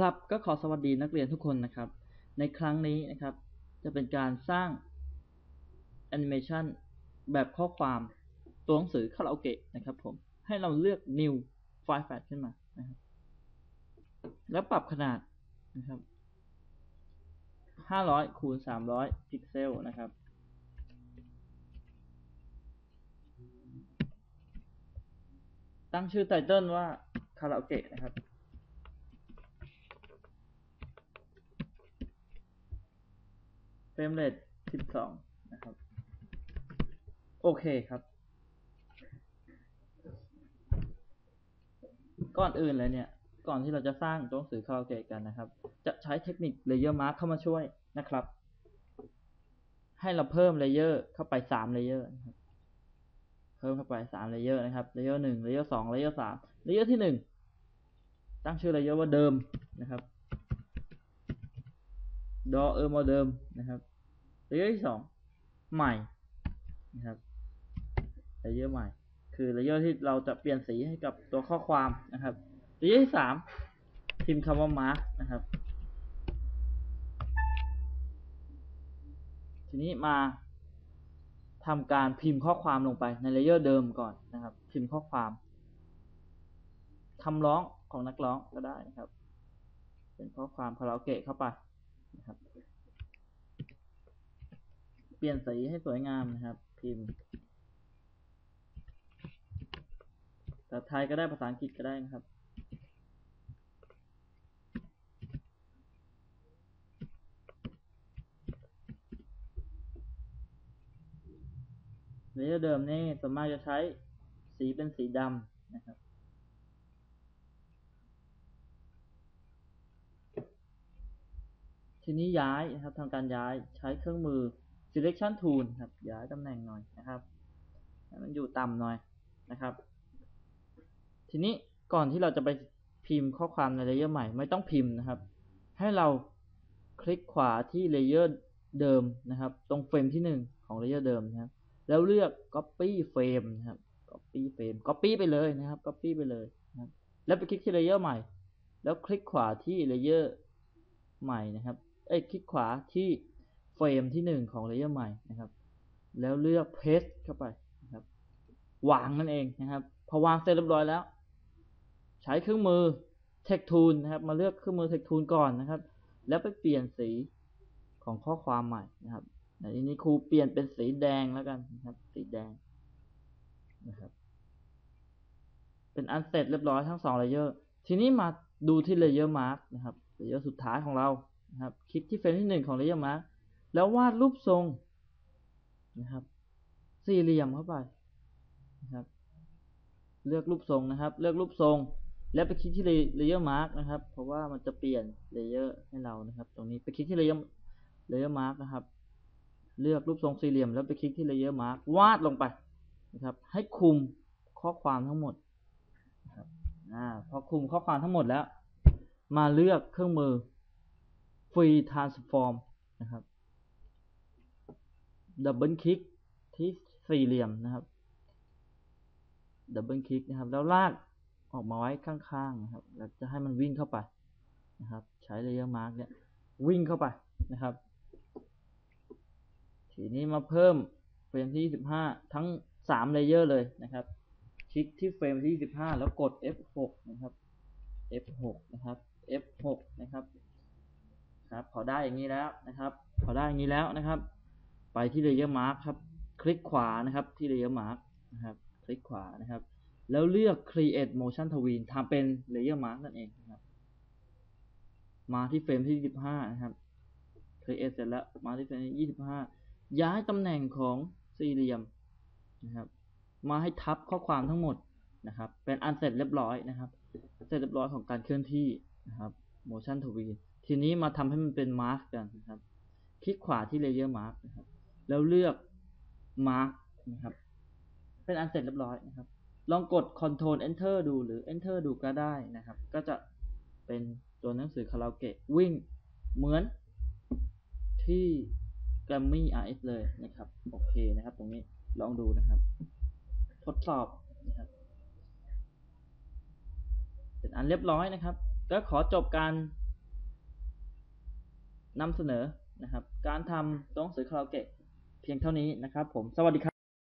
ครับก็ขอสวัสดีนักเรียนทุกคนนะครับ ในครั้งนี้นะครับ จะเป็นการสร้างแอนิเมชันแบบข้อความตัวหนังสือคาราโอเกะนะครับผมให้เราเลือก new file fat ขึ้นมานะครับแล้วปรับขนาดนะครับ 500คูณ300 พิกเซลนะครับ ตั้งชื่อไตเติลว่าคาราโอเกะนะครับ เฟรมเรท12 นะครับ โอเคครับ ก่อนอื่นเลยเนี่ย ก่อนที่เราจะสร้างตัวหนังสือคาราโอเกะกันนะครับ จะใช้เทคนิค Layer Mask เข้ามาช่วยนะครับ ให้เราเพิ่มเลเยอร์เข้าไป3เลเยอร์นะครับเพิ่มเข้าไป3เลเยอร์นะครับเลเยอร์1เลเยอร์2เลเยอร์3เลเยอร์ที่ 1 ตั้งชื่อเลเยอร์ว่าเดิมนะครับ ดอเออร์โมเดิมนะครับเลเยอร์ที่สองใหม่นะครับเลเยอร์ใหม่ คือเลเยอร์ที่เราจะเปลี่ยนสีให้กับตัวข้อความนะครับเลเยอร์ที่สามพิมพ์คำว่า mark นะครับ ทีนี้มาทำการพิมพ์ข้อความลงไปในเลเยอร์เดิมก่อนนะครับ พิมพ์ข้อความคำร้องของนักร้องก็ได้นะครับ เป็นข้อความคาราโอเกะเข้าไป นะครับ เปลี่ยนสีให้สวยงามนะครับ พิมพ์ภาษาไทยก็ได้ภาษาอังกฤษก็ได้นะครับเลเยอร์เดิมนี่ส่วนมากจะใช้สีเป็นสีดำนะครับ ทีนี้ย้ายนะครับทำการย้ายใช้เครื่องมือ selection tool ครับย้ายตำแหน่งหน่อยนะครับให้มันอยู่ต่ำหน่อยนะครับ ทีนี้ก่อนที่เราจะไปพิมพ์ข้อความในเลเยอร์ใหม่ไม่ต้องพิมพ์นะครับ ให้เราคลิกขวาที่เลเยอร์เดิมนะครับ ตรงเฟรมที่หนึ่งของเลเยอร์เดิมนะครับ แล้วเลือก copy frame นะครับ copy frame copy ไปเลยนะครับ copy ไปเลยนะครับ แล้วไปคลิกที่เลเยอร์ใหม่ แล้วคลิกขวาที่เลเยอร์ใหม่นะครับ เอ้ยคลิกขวาที่เฟรมที่หนึ่งของเลเยอร์ใหม่นะครับ แล้วเลือก paste เข้าไปนะครับวางนั่นเองนะครับ พอวางเสร็จเรียบร้อยแล้ว ใช้เครื่องมือ text tool นะครับ มาเลือกเครื่องมือ text tool ก่อนนะครับ แล้วไปเปลี่ยนสีของข้อความใหม่นะครับในที่นี้ครูเปลี่ยนเป็นสีแดงแล้วกันนะครับ สีแดงนะครับ เป็นอันเสร็จเรียบร้อยทั้งสองเลเยอร์ ทีนี้มาดูที่เลเยอร์มาร์กนะครับเลเยอร์สุดท้ายของเรา นะครับคลิกที่เฟรมที่หนึ่งของเลเยอร์มาร์กแล้ววาดรูปทรงนะครับ สี่เหลี่ยมเข้าไปนะครับ เลือกรูปทรงนะครับ เลือกรูปทรง แล้วไปคลิกที่เลเยอร์มาร์กนะครับ เพราะว่ามันจะเปลี่ยนเลเยอร์ให้เรานะครับ ตรงนี้ไปคลิกที่เลเยอร์เลเยอร์มาร์กนะครับ เลือกรูปทรงสี่เหลี่ยม แล้วไปคลิกที่เลเยอร์มาร์กวาดลงไปนะครับ ให้คุมข้อความทั้งหมดนะครับอ่าพอคุมข้อความทั้งหมดแล้ว มาเลือกเครื่องมือ Free Transform นะครับดับเบิลคลิกที่สี่เหลี่ยมนะครับดับเบิลคลิกนะครับ แล้วลากออกมาไว้ข้างๆนะครับแล้วจะให้มันวิ่งเข้าไปนะครับ ใช้เลเยอร์มาร์กเนี่ยวิ่งเข้าไปนะครับ ทีนี้มาเพิ่มเฟรมที่ 25 ทั้ง3เลเยอร์เลยนะครับ คลิกที่เฟรมที่ 25 แล้วกด F6 นะครับ F6 นะครับ F6 นะครับ ครับพอได้อย่างนี้แล้วนะครับ พอได้อย่างนี้แล้วนะครับ ไปที่เลเยอร์มาร์กครับ คลิกขวานะครับที่เลเยอร์มาร์กนะครับคลิกขวานะครับ แล้วเลือก create motion tween ทำเป็นเลเยอร์มาร์กนั่นเองนะครับ มาที่เฟรมที่ 25 นะครับ create เสร็จแล้ว มาที่เฟรมที่ 25 ย้ายตำแหน่งของสี่เหลี่ยมนะครับ มาให้ทับข้อความทั้งหมดนะครับ เป็นอันเสร็จเรียบร้อยนะครับ เสร็จเรียบร้อยของการเคลื่อนที่นะครับ motion tween ทีนี้มาทำให้มันเป็น mask กันนะครับ คลิกขวาที่ layer mask นะครับ แล้วเลือก mask นะครับ เป็นอันเสร็จเรียบร้อยนะครับ ลองกด control enter ดูหรือ enter ดูก็ได้นะครับ ก็จะเป็นตัวหนังสือคาราโอเกะวิ่งเหมือนที่ Grammy RS เลยนะครับ โอเคนะครับ ตรงนี้ลองดูนะครับ ทดสอบนะครับเป็นอันเรียบร้อยนะครับ ก็ขอจบการ นำเสนอนะครับ การทำตัวหนังสือคาราโอเกะเพียงเท่านี้นะครับผมสวัสดีครับ